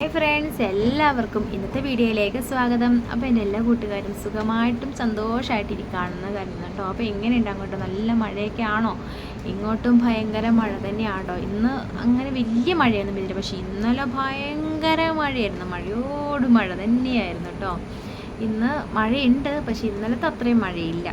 Hi friends എല്ലാവർക്കും ഇന്നത്തെ വീഡിയോയിലേക്ക് സ്വാഗതം. അപ്പോൾ എന്റെ എല്ലാ കൂട്ടുകാരും സുഖമായിട്ടും സന്തോഷമായിട്ടിരിക്കുകയാണെന്ന് കരുതുന്നു കേട്ടോ. അപ്പോൾ എങ്ങനെയുണ്ട് അങ്ങോട്ട്? നല്ല മഴയൊക്കെ ആണോ? ഇങ്ങോട്ടും ഭയങ്കര മഴ തന്നെയാണോ? ഇന്ന് അങ്ങനെ വലിയ മഴയൊന്നും പെയ്തില്ല. പക്ഷേ ഇന്നലെ ഭയങ്കര മഴയായിരുന്നു. മഴയോട് മഴ തന്നെയായിരുന്നു കേട്ടോ. ഇന്ന് മഴയുണ്ട് പക്ഷേ ഇന്നലത്തെ അത്രയും മഴയില്ല.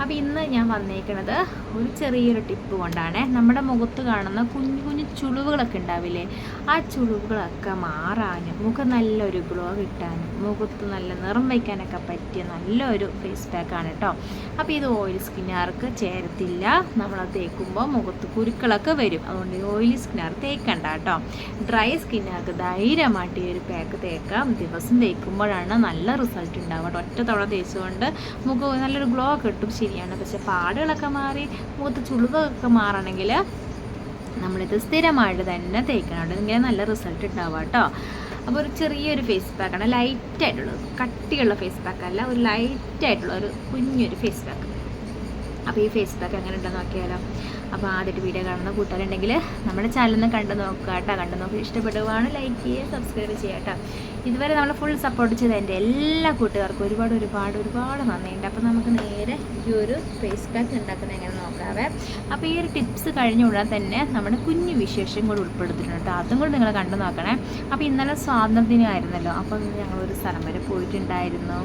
അപ്പോൾ ഇന്ന് ഞാൻ വന്നേക്കണത് ഒരു ചെറിയൊരു ടിപ്പ് കൊണ്ടാണ്. നമ്മുടെ മുഖത്ത് കാണുന്ന കുഞ്ഞു കുഞ്ഞു ചുളിവുകളൊക്കെ ഉണ്ടാവില്ലേ? ആ ചുളിവുകളൊക്കെ മാറാനും മുഖം നല്ലൊരു ഗ്ലോ കിട്ടാനും മുഖത്ത് നല്ല നിറം വയ്ക്കാനൊക്കെ പറ്റിയ നല്ലൊരു ഫേസ് പാക്കാണ് കേട്ടോ അപ്പോൾ ഇത് ഓയിൽ സ്കിന്നുകാർക്ക് ചേരത്തില്ല. നമ്മളത് തേക്കുമ്പോൾ മുഖത്ത് കുരുക്കളൊക്കെ വരും. അതുകൊണ്ട് ഓയിലി സ്കിന്നുകാർ തേക്കണ്ട കേട്ടോ ഡ്രൈ സ്കിന്നുകാർക്ക് ധൈര്യമായിട്ട് ഈ ഒരു പാക്ക് തേക്കാം. ദിവസം തേക്കുമ്പോഴാണ് നല്ല റിസൾട്ട് ഉണ്ടാവുക ഒറ്റ തവണ തേച്ചുകൊണ്ട് മുഖം നല്ലൊരു ഗ്ലോ കിട്ടും. ശരിയാണ്. പക്ഷെ പാടുകളൊക്കെ മാറി മുഖത്ത് ചുളിവൊക്കെ മാറണമെങ്കിൽ നമ്മളിത് സ്ഥിരമായിട്ട് തന്നെ തേക്കണം. ഇങ്ങനെ നല്ല റിസൾട്ട് ഉണ്ടാവുക കേട്ടോ. അപ്പോൾ ഒരു ചെറിയൊരു ഫേസ് പാക്കാണ് ലൈറ്റായിട്ടുള്ളത് കട്ടിയുള്ള ഫേസ് പാക്ക് അല്ല ഒരു ലൈറ്റായിട്ടുള്ള ഒരു കുഞ്ഞൊരു ഫേസ് പാക്ക് അപ്പോൾ ഈ ഫേസ് പാക്ക് എങ്ങനെ ഉണ്ടെന്ന് നോക്കിയാലോ. അപ്പോൾ ആദ്യമായിട്ട് വീഡിയോ കാണുന്ന കൂട്ടുകാരുണ്ടെങ്കിൽ നമ്മുടെ ചാനൽ ഒന്ന് കണ്ടു നോക്കുക കേട്ടോ. കണ്ടു നോക്കുക. ഇഷ്ടപ്പെടുവാണ് ലൈക്ക് ചെയ്യുക സബ്സ്ക്രൈബ് ചെയ്യുക കേട്ടോ. ഇതുവരെ നമ്മൾ ഫുൾ സപ്പോർട്ട് ചെയ്ത എന്റെ എല്ലാ കൂട്ടുകാർക്കും ഒരുപാട് ഒരുപാട് ഒരുപാട് നന്ദിയുണ്ട്. അപ്പോൾ നമുക്ക് നേരെ ഈ ഒരു ഫേസ് പാക്ക് ഉണ്ടാക്കുന്ന എങ്ങനെ നോക്കാവേ? അപ്പോൾ ഈ ഒരു ടിപ്സ് കഴിഞ്ഞ ഉടനെ തന്നെ നമ്മുടെ കുഞ്ഞു വിശേഷം കൂടെ ഉൾപ്പെടുത്തിയിട്ടുണ്ട് അതും കൂടി നിങ്ങൾ കണ്ടു നോക്കണേ. അപ്പോൾ ഇന്നലെ സ്വാതന്ത്ര്യദിനമായിരുന്നല്ലോ അപ്പോൾ ഞങ്ങളൊരു സ്ഥലം വരെ പോയിട്ടുണ്ടായിരുന്നു.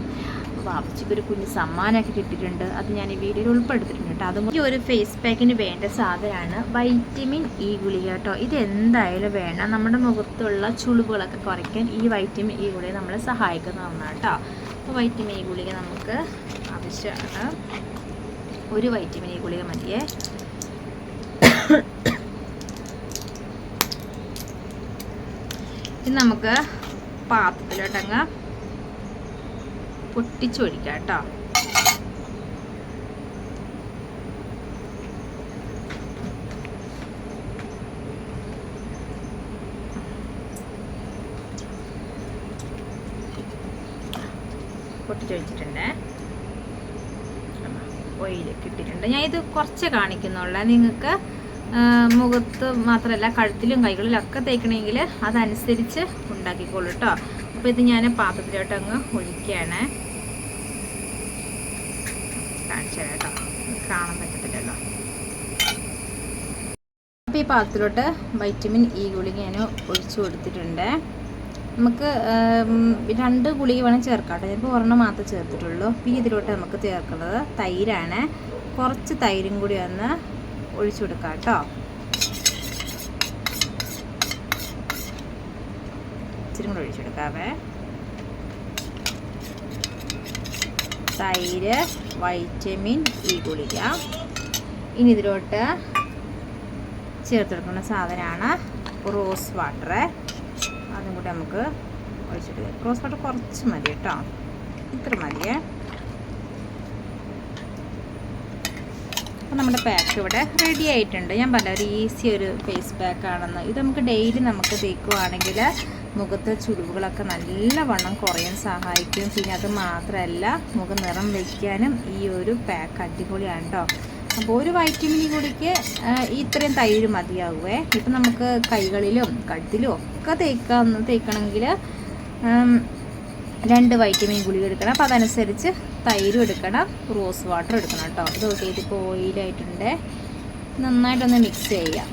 വാപ്പച്ചിക്ക് ഒരു കുഞ്ഞ് സമ്മാനമൊക്കെ കിട്ടിയിട്ടുണ്ട്. അത് ഞാൻ ഈ വീഡിയോയിൽ ഉൾപ്പെടുത്തിയിട്ടുണ്ട് കേട്ടോ. അതും ഈ ഒരു ഫേസ് പാക്കിന് വേണ്ട സാധനമാണ് വൈറ്റമിൻ ഇ ഗുളിക കേട്ടോ. ഇത് എന്തായാലും വേണം. നമ്മുടെ മുഖത്തുള്ള ചുളിവുകളൊക്കെ കുറയ്ക്കാൻ ഈ വൈറ്റമിൻ ഇ ഗുളിക നമ്മളെ സഹായിക്കുന്ന ഒന്നാണ് കേട്ടോ. അപ്പോൾ വൈറ്റമിൻ ഇ ഗുളിക നമുക്ക് ആവശ്യമാണ്. ഒരു വൈറ്റമിൻ ഇ ഗുളിക മതിയേ. ഇത് നമുക്ക് പാത്രത്തിലോട്ടങ്ങ് പൊട്ടിച്ചൊഴിക്കാം കേട്ടോ. പൊട്ടിച്ചൊഴിച്ചിട്ടുണ്ട് ഓയിൽ കിട്ടിയിട്ടുണ്ട് ഞാൻ ഇത് കുറച്ച് കാണിക്കുന്നുള്ളൂ. നിങ്ങൾക്ക് മുഖത്ത് മാത്രമല്ല കഴുത്തിലും കൈകളിലും ഒക്കെ തേക്കണമെങ്കിൽ അതനുസരിച്ച് ഉണ്ടാക്കിക്കോളൂ കേട്ടോ. അപ്പോൾ ഇത് ഞാൻ പാത്രത്തിലോട്ട് അങ്ങ് ഒഴിക്കുകയാണ്. കാണിച്ചു കേട്ടോ കാണാൻ പറ്റത്തില്ലല്ലോ. അപ്പോൾ ഈ പാത്രത്തിലോട്ട് വൈറ്റമിൻ ഇ ഗുളിക ഞാൻ ഒഴിച്ചു കൊടുത്തിട്ടുണ്ട്. നമുക്ക് രണ്ട് ഗുളിക വേണം ചേർക്കാം കേട്ടോ ഞാനിപ്പോൾ ഒരെണ്ണം മാത്രമേ ചേർത്തിട്ടുള്ളൂ. ഈ ഇതിലോട്ട് നമുക്ക് ചേർക്കുന്നത് തൈരാണ്. കുറച്ച് തൈരും കൂടി ഒന്ന് ഒഴിച്ചു കൊടുക്കാം കേട്ടോ. ഇച്ചിരി കൂടെ ഒഴിച്ചെടുക്കാവേ തൈര് വൈറ്റമിൻ ഇ ഗുളിക. ഇനി ഇതിലോട്ട് ചേർത്തെടുക്കുന്ന സാധനമാണ് റോസ് വാട്ടർ അതും കൂടി നമുക്ക് ഒഴിച്ചിട്ട് റോസ് വാട്ടർ കുറച്ച് മതി കേട്ടോ. ഇത്ര മതിയേ അപ്പോൾ നമ്മുടെ പാക്ക് ഇവിടെ റെഡി ആയിട്ടുണ്ട്. ഞാൻ പറഞ്ഞ ഒരു ഈസി ഒരു ഫേസ് പാക്കാണെന്ന് ഇത് നമുക്ക് ഡെയിലി നമുക്ക് തേക്കുവാണെങ്കിൽ മുഖത്തെ ചുളിവുകളൊക്കെ നല്ലവണ്ണം കുറയാൻ സഹായിക്കും പിന്നെ അത് മാത്രമല്ല മുഖം നിറം വയ്ക്കാനും ഈ ഒരു പാക്ക് അടിപൊളിയാണ് കേട്ടോ അപ്പോൾ ഒരു വൈറ്റമിൻ കൂടിക്ക് ഇത്രയും തൈര് മതിയാകുവേ ഇപ്പം നമുക്ക് കൈകളിലും കഴുത്തിലും ഒക്കെ തേക്കാന്ന് തേക്കണമെങ്കിൽ രണ്ട് വൈറ്റമിൻ ഗുളിക എടുക്കണം. അപ്പോൾ അതനുസരിച്ച് തൈരും എടുക്കണം റോസ് വാട്ടർ എടുക്കണം കേട്ടോ ഇത് ഓക്കെ ഇതിപ്പോൾ ഓയിലായിട്ടുണ്ട് നന്നായിട്ടൊന്ന് മിക്സ് ചെയ്യാം.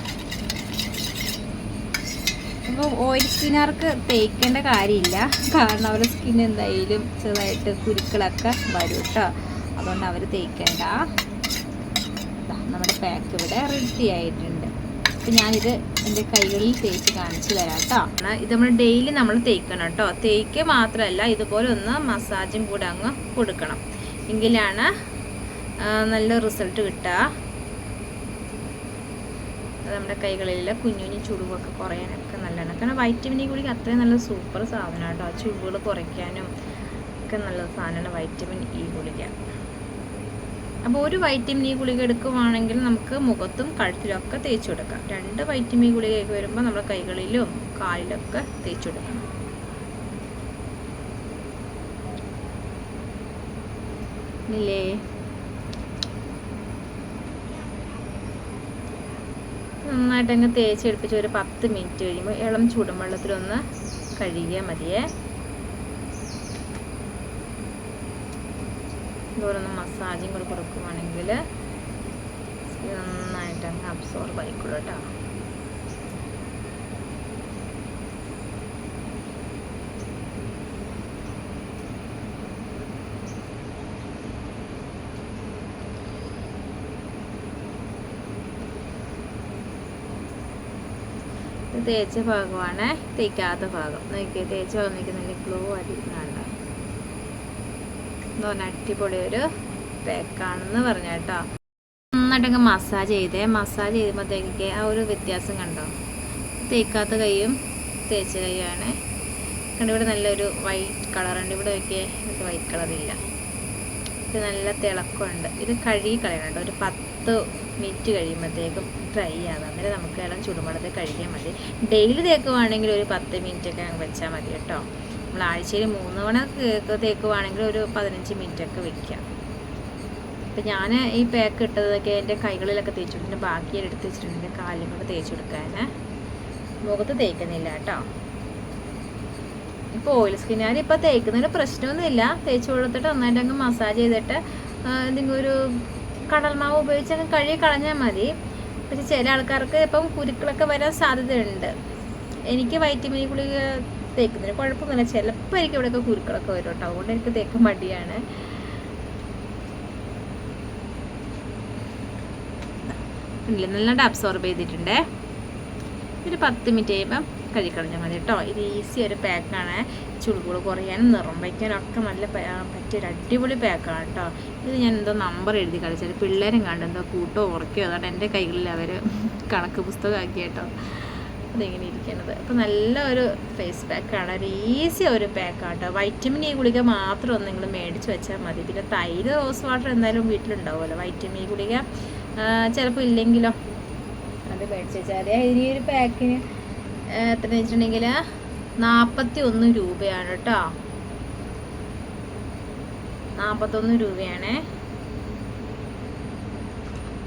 ഇപ്പോൾ ഓയിൽ സ്കിന്നുകാർക്ക് തേക്കേണ്ട കാര്യമില്ല. കാരണം അവരുടെ സ്കിൻ എന്തായാലും ചെറുതായിട്ട് കുരുക്കളൊക്കെ വരും കേട്ടോ അതുകൊണ്ട് അവർ തേക്കേണ്ട. നമ്മുടെ പാക്ക് ഇവിടെ റെഡി ആയിട്ടുണ്ട്. അപ്പം ഞാനിത് എന്റെ കൈകളിൽ തേച്ച് കാണിച്ചു തരാം കേട്ടോ ഇത് നമ്മൾ ഡെയിലി നമ്മൾ തേക്കണം കേട്ടോ തേക്ക് മാത്രമല്ല ഇതുപോലെ ഒന്ന് മസാജും കൂടെ അങ്ങ് കൊടുക്കണം. എങ്കിലാണ് നല്ല റിസൾട്ട് കിട്ടുക. നമ്മുടെ കൈകളിലെ കുഞ്ഞു ചുളിവൊക്കെ കുറയാനൊക്കെ നല്ലതാണ്. കാരണം വൈറ്റമിൻ ഗുളിക അത്രയും നല്ല സൂപ്പർ സാധനമാണ് കേട്ടോ. ചുളിവുകൾ കുറയ്ക്കാനും ഒക്കെ നല്ല സാധനമാണ് വൈറ്റമിൻ ഇ ഗുളിക. അപ്പോൾ ഒരു വൈറ്റമിൻ ഇ ഗുളിക എടുക്കുവാണെങ്കിൽ നമുക്ക് മുഖത്തും കഴുത്തിലും ഒക്കെ തേച്ചു കൊടുക്കാം. രണ്ട് വൈറ്റമിൻ ഗുളികയൊക്കെ വരുമ്പോൾ നമ്മുടെ കൈകളിലും കാലിലൊക്കെ തേച്ചു കൊടുക്കണം. ഇല്ലേ? നന്നായിട്ട് അങ്ങ് തേച്ചെടുപ്പിച്ച് ഒരു പത്ത് മിനിറ്റ് കഴിയുമ്പോൾ ഇളം ചൂടും വെള്ളത്തിലൊന്ന് കഴുകിയാൽ മതിയേ. ഇതുപോലൊന്ന് മസാജും കൂടി കൊടുക്കുവാണെങ്കിൽ നന്നായിട്ട് അങ്ങ് അബ്സോർബ് ആയിക്കോളൂ കേട്ടോ ഇത് തേച്ച ഭാഗമാണ് തേക്കാത്ത ഭാഗം. നോക്കി തേച്ച ഭാഗം നിൽക്കുന്നില്ല ഗ്ലോ അടിക്കുന്നുണ്ട് എന്തോ അടിപൊളി ഒരു പാക്കാണെന്ന് പറഞ്ഞു കേട്ടോ. നന്നായിട്ടങ്ങ് മസാജ് ചെയ്തേ. മസാജ് ചെയ്യുമ്പോഴത്തേക്ക് ആ ഒരു വ്യത്യാസം കണ്ടോ? തേക്കാത്ത കൈയും തേച്ച കൈയാണ് കണ്ടിവിടെ നല്ലൊരു വൈറ്റ് കളറുണ്ട് ഇവിടെ നോക്കിയേ വൈറ്റ് കളറില്ല ഇത് നല്ല തിളക്കമുണ്ട്. ഇത് കഴുകി കളയണം ഒരു പത്ത് മിനിറ്റ് കഴിയുമ്പോഴത്തേക്കും ഡ്രൈ ആകാം അന്നേരം നമുക്ക് ഇളം ചുടുവെള്ളത്തിൽ കഴിക്കാൻ മതി. ഡെയിലി തേക്കുവാണെങ്കിൽ ഒരു പത്ത് മിനിറ്റ് ഒക്കെ അങ്ങ് വെച്ചാൽ മതി കേട്ടോ. നമ്മൾ ആഴ്ചയിൽ മൂന്ന് തവണ തേക്ക് തേക്കുവാണെങ്കിൽ ഒരു പതിനഞ്ച് മിനിറ്റ് ഒക്കെ വെക്കാം. അപ്പം ഞാൻ ഈ പാക്ക് ഇട്ടതൊക്കെ എന്റെ കൈകളിലൊക്കെ തേച്ചിട്ടുണ്ട്. ബാക്കി എടുത്ത് വെച്ചിട്ടുണ്ട്. എന്റെ കാലിലും കൂടെ തേച്ച് കൊടുക്കാൻ മുഖത്ത് തേക്കുന്നില്ല കേട്ടോ. ഇപ്പോൾ ഓയിൽ സ്കിന്നുകാർ ഇപ്പോൾ തേക്കുന്നതിന് പ്രശ്നമൊന്നുമില്ല. തേച്ച് കൊടുത്തിട്ട് നന്നായിട്ട് അങ്ങ് മസാജ് ചെയ്തിട്ട് എന്തെങ്കിലും ഒരു കടൽമാവ് ഉപയോഗിച്ച് അങ്ങ് കഴുകി കളഞ്ഞാൽ മതി. പക്ഷെ ചില ആൾക്കാർക്ക് ഇപ്പം കുരുക്കളൊക്കെ വരാൻ സാധ്യതയുണ്ട്. എനിക്ക് വൈറ്റമിൻ ഗുളിക തേക്കുന്നതിന് കുഴപ്പമൊന്നുമില്ല. ചിലപ്പോൾ എനിക്ക് ഇവിടെയൊക്കെ കുരുക്കളൊക്കെ വരും കേട്ടോ. അതുകൊണ്ട് എനിക്ക് തേക്കാൻ മടിയാണ്. നല്ലതായിട്ട് അബ്സോർബ് ചെയ്തിട്ടുണ്ടേ. ഒരു പത്ത് മിനിറ്റ് കഴിയുമ്പം കഴുകിക്കളഞ്ഞാൽ മതി കേട്ടോ. ഇത് ഈസി ഒരു പാക്കാണ് ചുടുകൂട് കുറയാനും നിറം വയ്ക്കാനും ഒക്കെ നല്ല പറ്റിയൊരു അടിപൊളി പാക്കാണ് കേട്ടോ. ഇത് ഞാൻ എന്തോ നമ്പർ എഴുതി കളിച്ചത് പിള്ളേരും കണ്ട് എന്തോ കൂട്ടോ ഉറക്കോ അതാണ് എന്റെ കൈകളിൽ അവർ കണക്ക് പുസ്തകമാക്കി കേട്ടോ. അതിങ്ങനെ ഇരിക്കുന്നത്? അപ്പോൾ നല്ല ഒരു ഫേസ് പാക്കാണ് ഒരു ഈസി ഒരു പാക്കാണ് കേട്ടോ. വൈറ്റമിൻ ഇ ഗുളിക മാത്രം ഒന്ന് നിങ്ങൾ മേടിച്ച് വെച്ചാൽ മതി. പിന്നെ തൈര് റോസ് വാട്ടർ എന്തായാലും വീട്ടിലുണ്ടാവുമല്ലോ. വൈറ്റമിൻ ഇ ഗുളിക ചിലപ്പോൾ ഇല്ലെങ്കിലോ? അത് മേടിച്ച് വെച്ചാൽ ഈ ഒരു പാക്കിന് എത്ര വെച്ചിട്ടുണ്ടെങ്കിൽ നാൽപ്പത്തി ഒന്ന് രൂപയാണ് കേട്ടോ. നാൽപ്പത്തൊന്ന് രൂപയാണ്.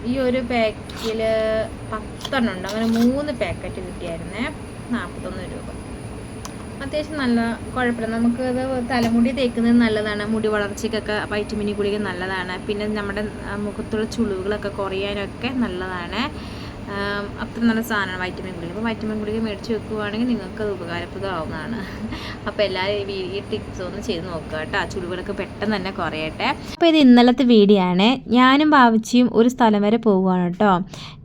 ഈ ഒരു പാക്കിൽ പത്തെണ്ണം ഉണ്ട്. അങ്ങനെ മൂന്ന് പാക്കറ്റ് കിട്ടിയായിരുന്നേ. നാൽപ്പത്തൊന്ന് രൂപ. അത്യാവശ്യം നല്ല കുഴപ്പമില്ല. നമുക്ക് അത് തലമുടി തേക്കുന്നത് നല്ലതാണ്. മുടി വളർച്ചയ്ക്കൊക്കെ വൈറ്റമിൻ ഗുളിക നല്ലതാണ്. പിന്നെ നമ്മുടെ മുഖത്തുള്ള ചുളിവുകളൊക്കെ കുറയാനൊക്കെ നല്ലതാണ്. അത്ര നല്ല സാധനമാണ് വൈറ്റമിൻ ഗുളിക. അപ്പോൾ വൈറ്റമിൻ ഗുളിക മേടിച്ച് വെക്കുവാണെങ്കിൽ നിങ്ങൾക്ക് അത് ഉപകാരപ്രദമാവുന്നതാണ്. അപ്പോൾ എല്ലാവരും ഈ ടിപ്സ് ഒന്ന് ചെയ്ത് നോക്കുക കേട്ടോ. ചുളിവുകളൊക്കെ പെട്ടെന്ന് തന്നെ കുറയട്ടെ. അപ്പോൾ ഇത് ഇന്നലത്തെ വീഡിയോ ആണ്. ഞാനും ഭാവിച്ചിയും ഒരു സ്ഥലം വരെ പോവുകയാണ് കേട്ടോ.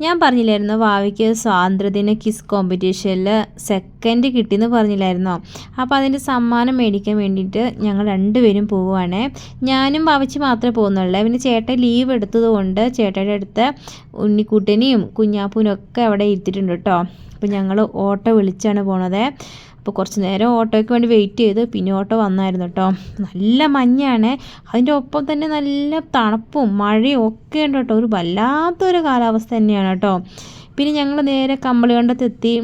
ഞാൻ പറഞ്ഞില്ലായിരുന്നു ഭാവിക്ക് സ്വാതന്ത്ര്യദിന കിസ് കോമ്പറ്റീഷനിൽ സെക്കൻഡ് കിട്ടിയെന്ന് പറഞ്ഞില്ലായിരുന്നോ? അപ്പോൾ അതിന്റെ സമ്മാനം മേടിക്കാൻ വേണ്ടിയിട്ട് ഞങ്ങൾ രണ്ടുപേരും പോവുകയാണ്. ഞാനും ഭാവിച്ച് മാത്രമേ പോകുന്നുള്ളൂ. പിന്നെ ചേട്ടൻ ലീവ് എടുത്തതുകൊണ്ട് ചേട്ടയുടെ അടുത്ത് ഉണ്ണിക്കുട്ടനെയും കുഞ്ഞാപ്പൂനും ഒക്കെ അവിടെ ഇരുത്തിയിട്ടുണ്ട് കേട്ടോ. അപ്പോൾ ഞങ്ങൾ ഓട്ടോ വിളിച്ചാണ് പോണത്. അപ്പോൾ കുറച്ച് നേരം ഓട്ടോയ്ക്ക് വേണ്ടി വെയിറ്റ് ചെയ്ത് പിന്നെ ഓട്ടോ വന്നായിരുന്നു കേട്ടോ. നല്ല മഞ്ഞാണ്. അതിന്റെ ഒപ്പം തന്നെ നല്ല തണുപ്പും മഴയും ഒക്കെ ഉണ്ട് കേട്ടോ. ഒരു വല്ലാത്തൊരു കാലാവസ്ഥ തന്നെയാണ് കേട്ടോ. പിന്നെ ഞങ്ങൾ നേരെ കമ്പളികണ്ടത്തെത്തി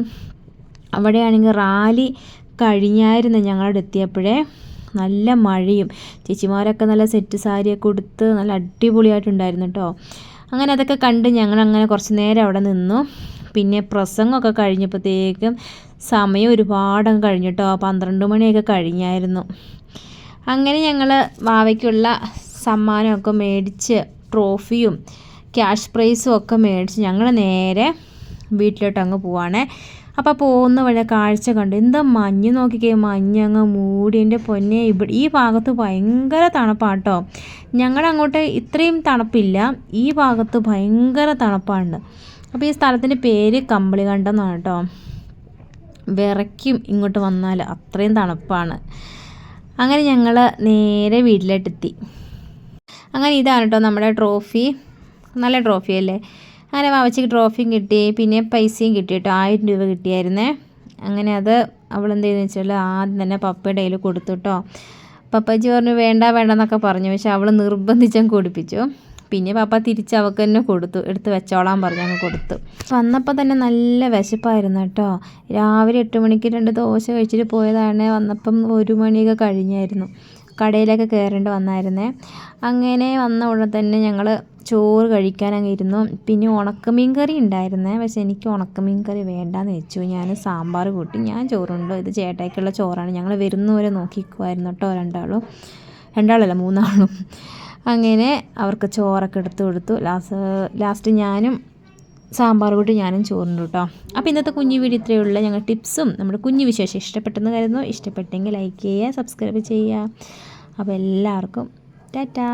അവിടെയാണെങ്കിൽ റാലി കഴിഞ്ഞായിരുന്നു ഞങ്ങളുടെ എത്തിയപ്പോഴേ. നല്ല മഴയും. ചേച്ചിമാരൊക്കെ നല്ല സെറ്റ് സാരിയൊക്കെ ഉടുത്ത് നല്ല അടിപൊളിയായിട്ടുണ്ടായിരുന്നു കേട്ടോ. അങ്ങനെ അതൊക്കെ കണ്ട് ഞങ്ങൾ അങ്ങനെ കുറച്ച് നേരം അവിടെ നിന്നു. പിന്നെ പ്രസംഗമൊക്കെ കഴിഞ്ഞപ്പോഴത്തേക്കും സമയം ഒരുപാട് അങ്ങ് കഴിഞ്ഞു കേട്ടോ പന്ത്രണ്ട് മണിയൊക്കെ കഴിഞ്ഞായിരുന്നു. അങ്ങനെ ഞങ്ങൾ വാവയ്ക്കുള്ള സമ്മാനമൊക്കെ മേടിച്ച് ട്രോഫിയും ക്യാഷ് പ്രൈസും ഒക്കെ മേടിച്ച് ഞങ്ങൾ നേരെ വീട്ടിലോട്ട് അങ്ങ് പോവാണേ. അപ്പോൾ പോകുന്ന വഴി കാഴ്ച കണ്ടു. എന്താ മഞ്ഞ് നോക്കിക്കേ മഞ്ഞ് അങ്ങ് മൂടി. എന്റെ പൊന്നെ ഇവിടെ ഈ ഭാഗത്ത് ഭയങ്കര തണുപ്പാട്ടോ. ഞങ്ങളുടെ അങ്ങോട്ട് ഇത്രയും തണുപ്പില്ല. ഈ ഭാഗത്ത് ഭയങ്കര തണുപ്പാണ്. അപ്പോൾ ഈ സ്ഥലത്തിന്റെ പേര് കമ്പിളി എന്നാണ് കേട്ടോ വിറയ്ക്കും ഇങ്ങോട്ട് വന്നാൽ അത്രയും തണുപ്പാണ്. അങ്ങനെ ഞങ്ങൾ നേരെ വീട്ടിലോട്ടെത്തി അങ്ങനെ ഇതാണ് കേട്ടോ നമ്മുടെ ട്രോഫി. നല്ല ട്രോഫി അല്ലേ? അങ്ങനെ വാവച്ചിക്ക് ട്രോഫിയും കിട്ടി. പിന്നെ പൈസയും കിട്ടി കേട്ടോ ആയിരം രൂപ കിട്ടിയായിരുന്നേ. അങ്ങനെ അത് അവൾ ചെയ്യുന്നു വെച്ചാൽ ആദ്യം തന്നെ പപ്പയുടെ കയ്യിൽ കൊടുത്തു കേട്ടോ പപ്പച്ചി പറഞ്ഞു വേണ്ട വേണ്ട എന്നൊക്കെ പറഞ്ഞു. പക്ഷെ അവൾ നിർബന്ധിച്ചം കൊടുപ്പിച്ചു. പിന്നെ പപ്പ തിരിച്ച് അവൾക്ക് തന്നെ കൊടുത്തു. എടുത്ത് വെച്ചോളാൻ പറഞ്ഞു അങ്ങ് കൊടുത്തു. വന്നപ്പോൾ തന്നെ നല്ല വിശപ്പായിരുന്നു കേട്ടോ. രാവിലെ എട്ട് മണിക്ക് രണ്ട് ദോശ കഴിച്ചിട്ട് പോയതാണ്. വന്നപ്പം ഒരു മണിയൊക്കെ കഴിഞ്ഞായിരുന്നു. കടയിലൊക്കെ കയറേണ്ടി വന്നായിരുന്നേ. അങ്ങനെ വന്ന ഉടനെ തന്നെ ഞങ്ങൾ ചോറ് കഴിക്കാൻ അങ്ങ് ഇരുന്നു. പിന്നെ ഉണക്കമീൻ കറി ഉണ്ടായിരുന്നേ. പക്ഷെ എനിക്ക് ഉണക്കമീൻ കറി വേണ്ടാന്ന് വെച്ചു. ഞാൻ സാമ്പാർ കൂട്ടി. ഞാൻ ചോറുണ്ടോ? ഇത് ചേട്ടായിക്കുള്ള ചോറാണ്. ഞങ്ങൾ വരുന്നവരെ നോക്കിക്കുമായിരുന്നു കേട്ടോ രണ്ടാളും. രണ്ടാളല്ല മൂന്നാളും. അങ്ങനെ അവർക്ക് ചോറൊക്കെ എടുത്തു കൊടുത്തു. ലാസ്റ്റ് ലാസ്റ്റ് ഞാനും സാമ്പാർ കൂട്ടി ഞാനും ചോറുണ്ട് കേട്ടോ. അപ്പോൾ ഇന്നത്തെ കുഞ്ഞു വീഡിയോ ഇത്രയേ ഉള്ളൂ. ഞങ്ങൾ ടിപ്സും നമ്മുടെ കുഞ്ഞു വിശേഷം ഇഷ്ടപ്പെട്ടെന്ന് കരുതുന്നു. ഇഷ്ടപ്പെട്ടെങ്കിൽ ലൈക്ക് ചെയ്യുക സബ്സ്ക്രൈബ് ചെയ്യുക. അപ്പോൾ എല്ലാവർക്കും ടാറ്റാ.